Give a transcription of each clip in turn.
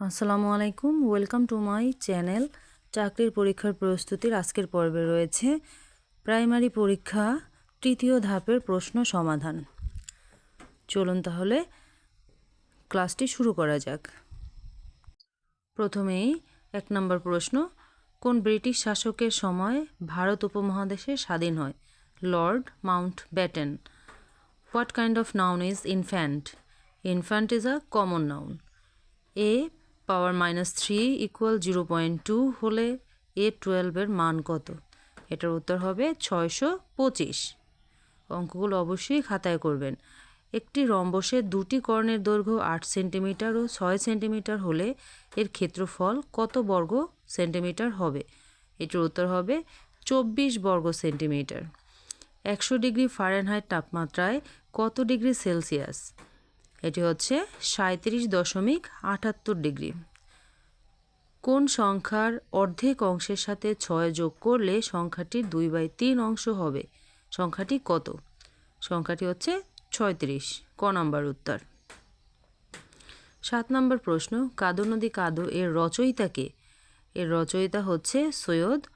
আসসালামু আলাইকুম, welcome to my channel. চাকরির পরীক্ষার প্রস্তুতির আজকের পর্বে রয়েছে প্রাইমারি পরীক্ষা, তৃতীয় ধাপের প্রশ্ন সমাধান। চলুন তাহলে ক্লাসটি শুরু করা যাক। প্রথমেই এক নম্বর প্রশ্ন, কোন ব্রিটিশ শাসকের সময় ভারত উপমহাদেশে স্বাধীন হয়? Lord Mountbatten. What kind of noun is infant? Infant is a common noun. A power minus three equal zero point two হলে এ টুয়েলভের মান কত? এটার উত্তর হবে ছয়শো পঁচিশ। অঙ্কগুলো অবশ্যই খাতায় করবেন। একটি রম্বসের দুটি কর্ণের দৈর্ঘ্য আট সেন্টিমিটার ও ছয় সেন্টিমিটার হলে এর ক্ষেত্রফল কত বর্গ সেন্টিমিটার হবে? এটার উত্তর হবে চব্বিশ বর্গ সেন্টিমিটার একশো ডিগ্রি ফারেনহাইট তাপমাত্রায় কত ডিগ্রি সেলসিয়াস এটি হচ্ছে সাঁত্রিশ দশমিক আটাত্তর ডিগ্রি। কোন সংখ্যার অর্ধেক অংশের সাথে ছয় যোগ করলে সংখ্যাটির দুই বাই তিন অংশ হবে? সংখ্যাটি কত? সংখ্যাটি হচ্ছে ছয়ত্রিশ। ক নম্বর উত্তর। সাত নম্বর প্রশ্ন, কাদো নদী কাদো এর রচয়িতাকে এর রচয়িতা হচ্ছে সৈয়দ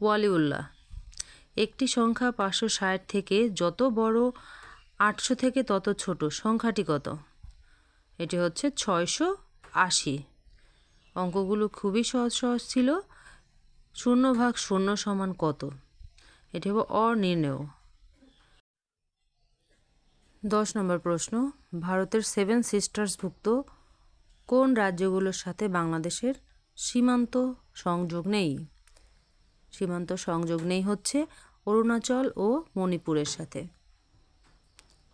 ওয়ালিউল্লাহ। একটি সংখ্যা পাঁচশো ষাট থেকে যত বড় আটশো থেকে তত ছোট। সংখ্যাটি কত? এটি হচ্ছে ছয়শো আশি। অঙ্কগুলো খুবই সহজ সহজ ছিল। শূন্য ভাগ শূন্য সমান কত? এটি হবে অনির্ণেয়। দশ নম্বর প্রশ্ন, ভারতের সেভেন সিস্টার্সভুক্ত কোন রাজ্যগুলোর সাথে বাংলাদেশের সীমান্ত সংযোগ নেই? সীমান্ত সংযোগ নেই হচ্ছে অরুণাচল ও মণিপুরের সাথে।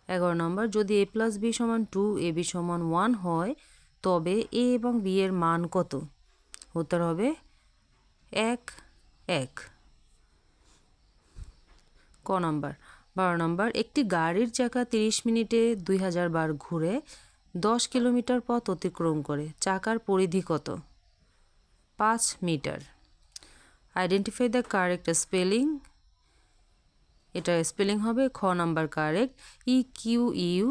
এগারো নম্বর, যদি এ প্লাস বি সমান টু এ বি সমান ওয়ান হয়, তবে এ এবং বি এর মান কত? উত্তর হবে এক এক। ক নম্বর, বারো নম্বর, একটি গাড়ির চাকা তিরিশ মিনিটে দুই হাজার বার ঘুরে দশ কিলোমিটার পথ অতিক্রম করে, চাকার পরিধি কত? পাঁচ metre. Identify the correct spelling এটা স্পেলিং হবে খ number correct E Q U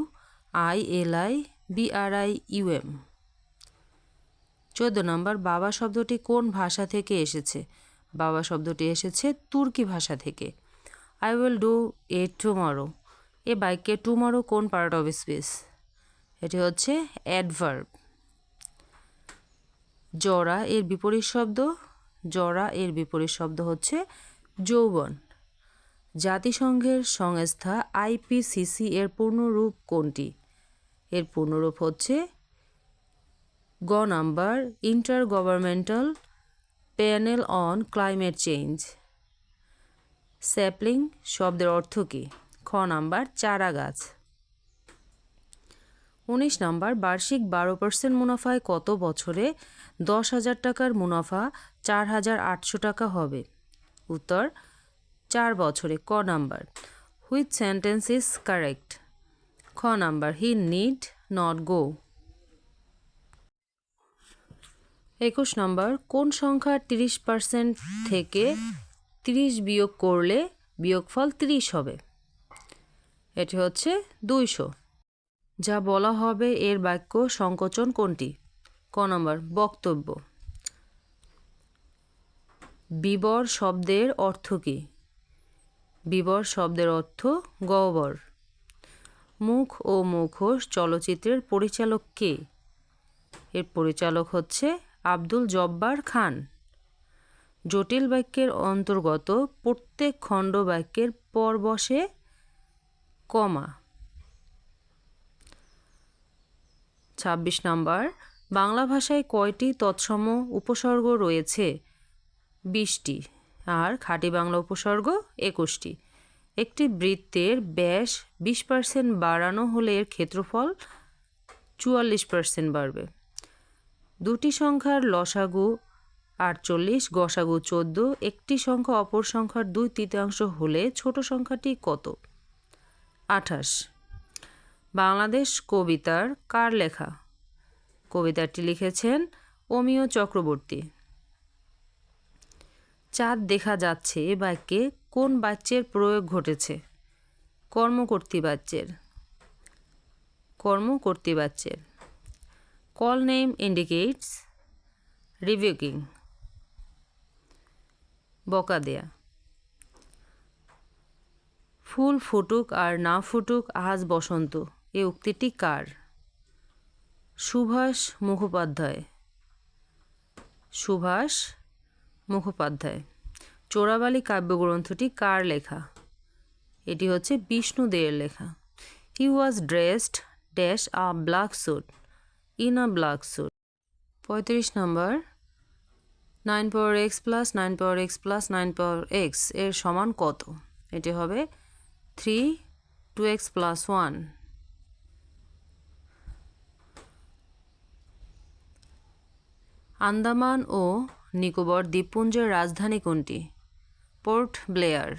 I L I B R I U M চোদ্দ নম্বর, বাবা শব্দটি কোন ভাষা থেকে এসেছে? বাবা শব্দটি এসেছে তুর্কি ভাষা থেকে। I will do a tomorrow a বাইকে টুমরো কোন পার্ট অফ স্পেস এটি হচ্ছে অ্যাডভার্ব জরা এর বিপরীত শব্দ, জরা এর বিপরীত শব্দ হচ্ছে যৌবন। জাতিসংঘের সংস্থা আইপিসিসি এর পূর্ণরূপ কোনটি? এর পূর্ণরূপ হচ্ছে গ number intergovernmental panel on climate change. Sapling শব্দের অর্থ কী? খ নাম্বার, চারা গাছ। উনিশ নাম্বার, বার্ষিক বারো পার্সেন্ট মুনাফায় কত বছরে দশ হাজার টাকার মুনাফা চার হাজার আটশো টাকা হবে? উত্তর চার বছরে ক number. Which sentence is correct খ number he need not go একুশ নম্বর, কোন সংখ্যার তিরিশ পার্সেন্ট থেকে তিরিশ বিয়োগ করলে বিয়োগফল তিরিশ হবে? এটি হচ্ছে দুইশো। যা বলা হবে এর বাক্য সংকোচন কোনটি? ক নম্বর, বক্তব্য। বিবর শব্দের অর্থ কী? বিবর শব্দের অর্থ গহ্বর। মুখ ও মুখোশ চলচ্চিত্রের পরিচালক কে? এর পরিচালক হচ্ছে আব্দুল জব্বার খান। জটিল বাক্যের অন্তর্গত প্রত্যেক খণ্ড বাক্যের পর বসে কমা। ছাব্বিশ নম্বর, বাংলা ভাষায় কয়টি তৎসম উপসর্গ রয়েছে? বিশটি। আর খাঁটি বাংলা উপসর্গ একুশটি। একটি বৃত্তের ব্যাস বিশ পার্সেন্ট বাড়ানো হলে এর ক্ষেত্রফল চুয়াল্লিশ পার্সেন্ট বাড়বে। দুটি সংখ্যার লসাগু আটচল্লিশ, গসাগু চোদ্দ, একটি সংখ্যা অপর সংখ্যার দুই তৃতীয়াংশ হলে ছোট সংখ্যাটি কত? আঠাশ। বাংলাদেশ কবিতার কার লেখা? কবিতাটি লিখেছেন অমিয় চক্রবর্তী। চাঁদ দেখা যাচ্ছে বাক্যে কোন বাচ্যের প্রয়োগ ঘটেছে? কর্মকর্তী বাচ্যের কর্মকর্তী বাচ্যের কল নেম ইন্ডিকেটস রিভিউকিং বকা দেয়া। ফুল ফুটুক আর না ফুটুক, আজ বসন্ত। এ উক্তিটি কার? সুভাষ মুখোপাধ্যায়। সুভাষ মুখোপাধ্যায়। চোরাবালি কাব্যগ্রন্থটি কার লেখা? এটি হচ্ছে বিষ্ণু দেয়ের লেখা। He was dressed dash a black suit in a black suit পঁয়ত্রিশ নম্বর। Nine power X plus nine power X plus nine power এক্সের সমান কত? এটি হবে three two X plus one Andaman ও নিকোবর দ্বীপপুঞ্জের রাজধানী কোনটি? Port Blair.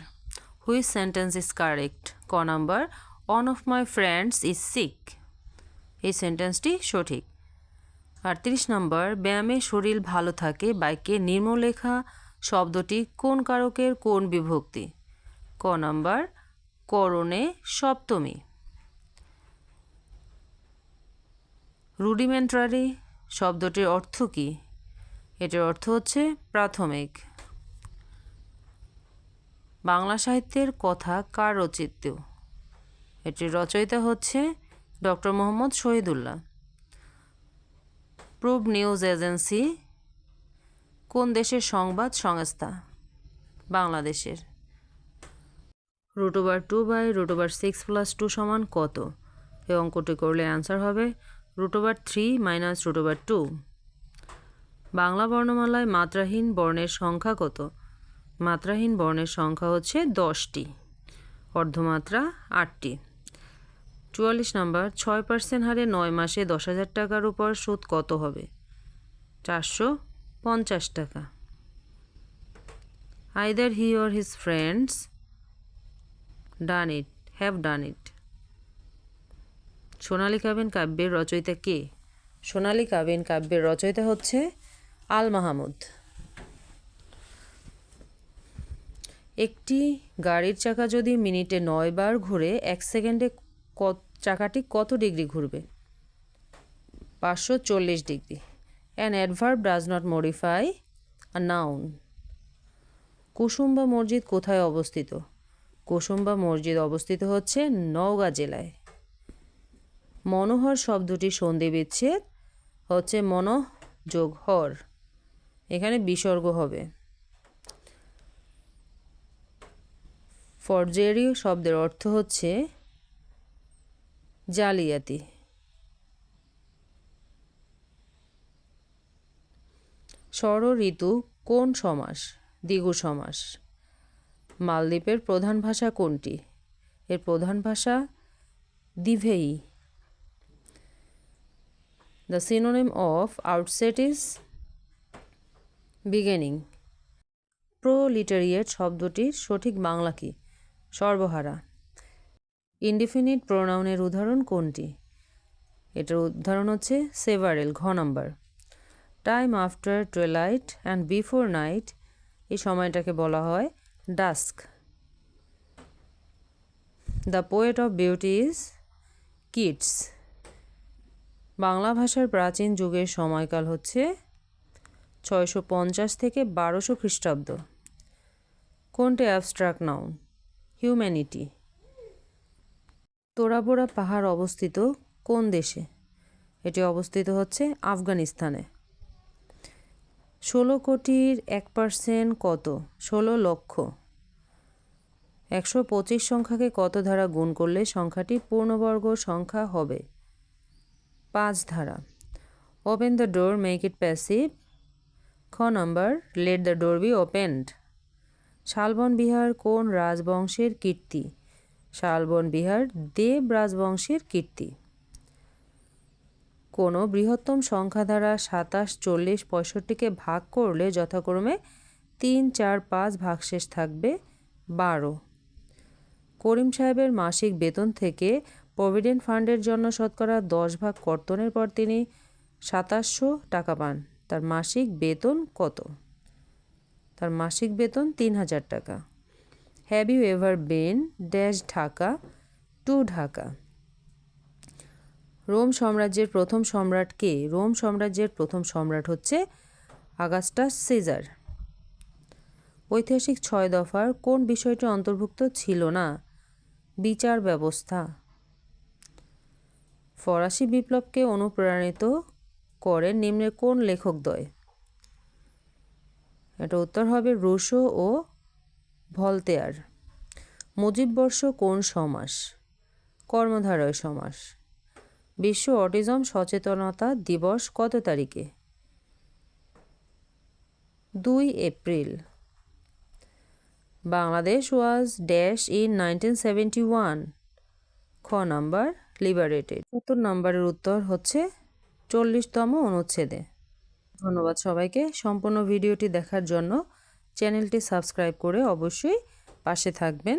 Which sentence is correct. ক number one of my friends is sick এই সেন্টেন্সটি সঠিক। আটত্রিশ নম্বর, ব্যায়ামে শরীর ভালো থাকে বাইকে নির্মলেখা শব্দটি কোন কারকের কোন বিভক্তি? ক নাম্বার, করণে সপ্তমী রুডিমেন্টারি শব্দটির অর্থ কী? এটির অর্থ হচ্ছে প্রাথমিক। বাংলা সাহিত্যের কথা কার রচিত? এটির রচয়িতা হচ্ছে ডক্টর মোহাম্মদ শহীদুল্লাহ। প্রুভ নিউজ এজেন্সি, কোন দেশের সংবাদ সংস্থা? বাংলাদেশের। Root over two by root over six plus two সমান কত? এই অঙ্কটি করলে অ্যান্সার হবে root over three minus root over two. Bangla বর্ণমালায় মাত্রাহীন বর্ণের সংখ্যা কত? মাত্রাহীন বর্ণের সংখ্যা হচ্ছে দশটি, অর্ধমাত্রা আটটি। চুয়াল্লিশ নাম্বার, ছয় পার্সেন্ট হারে নয় মাসে দশ হাজার টাকার উপর সুদ কত হবে? চারশো পঞ্চাশ টাকা। Either he or his friends done it have done it Sonali Kabin কাব্যের রচয়িতা কে? সোনালী কাবিন কাব্যের রচয়িতা হচ্ছে আল মাহমুদ। একটি গাড়ির চাকা যদি মিনিটে নয় বার ঘুরে, এক সেকেন্ডে কত, চাকাটি কত ডিগ্রি ঘুরবে? পাঁচশো চল্লিশ degree. An adverb does not modify a noun Kusumba মসজিদ কোথায় অবস্থিত? কুসুম্বা মসজিদ অবস্থিত হচ্ছে নওগাঁ জেলায়। মনোহর শব্দটি সন্ধি বিচ্ছেদ হচ্ছে মন যোগ হর এখানে বিসর্গ হবে। ফরজেরি শব্দের অর্থ হচ্ছে জালিয়াতি। ষড় ঋতু কোন সমাস? দ্বিগু সমাস। মালদ্বীপের প্রধান ভাষা কোনটি? এর প্রধান ভাষা Dhivehi the synonym of outset is beginning. Proletariat শব্দটির সঠিক বাংলা কি? সর্বহারা। ইনডিফিনিট প্রোনাউনের উদাহরণ কোনটি? এটার উদাহরণ হচ্ছে সেভারেল, ঘ number. Time after twilight and before night, এই সময়টাকে বলা হয় dusk. The poet of beauty is Keats. Bangla ভাষার প্রাচীন যুগের সময়কাল হচ্ছে ছয়শো পঞ্চাশ থেকে বারোশো খ্রিস্টাব্দ। কোনটি অ্যাবস্ট্রাক্ট নাউন? হিউম্যানিটি তোরাবোরা পাহাড় অবস্থিত কোন দেশে? এটি অবস্থিত হচ্ছে আফগানিস্তানে। ষোলো কোটির এক পার্সেন্ট কত? ষোলো লক্ষ। একশো পঁচিশ সংখ্যাকে কত ধারা গুণ করলে সংখ্যাটি পূর্ণবর্গ সংখ্যা হবে? পাঁচ ধারা। Open the door, make it passive. খ number, let the door be opened. Shalban Vihara কোন রাজবংশের কীর্তি? শালবন বিহার দেব রাজবংশের কীর্তি। কোনো বৃহত্তম সংখ্যা দ্বারা সাতাশ, চল্লিশ, পঁয়ষট্টিকে ভাগ করলে যথাক্রমে তিন, চার, পাঁচ ভাগশেষ থাকবে বারো। করিম সাহেবের মাসিক বেতন থেকে প্রভিডেন্ট ফান্ডের জন্য শতকরা দশ ভাগ কর্তনের পর তিনি সাতাশশো টাকা পান। তার মাসিক বেতন কত? তার মাসিক বেতন তিন হাজার টাকা। Have you ever been dash Dhaka to Dhaka? Rome সাম্রাজ্যের প্রথম সম্রাট কে? রোম সাম্রাজ্যের প্রথম সম্রাট হচ্ছে আগাস্টাস সিজার। ঐতিহাসিক ছয় দফার কোন বিষয়টি অন্তর্ভুক্ত ছিল না? বিচার ব্যবস্থা। ফরাসি বিপ্লবকে অনুপ্রাণিত করেন নিম্নের কোন লেখকদ্বয় এটা উত্তর হবে রুশো ও ভলতেয়ার। মুজিববর্ষ কোন সমাস? কর্মধারয় সমাস। বিশ্ব অটিজম সচেতনতা দিবস কত তারিখে? দুই April. Bangladesh was dash in nineteen seventy one. খ নাম্বার, লিবারেটেড। সত্তর নাম্বারের উত্তর হচ্ছে চল্লিশতম অনুচ্ছেদে। ধন্যবাদ সবাইকে। সম্পূর্ণ ভিডিওটি দেখার জন্য চ্যানেলটি সাবস্ক্রাইব করে অবশ্যই পাশে থাকবেন।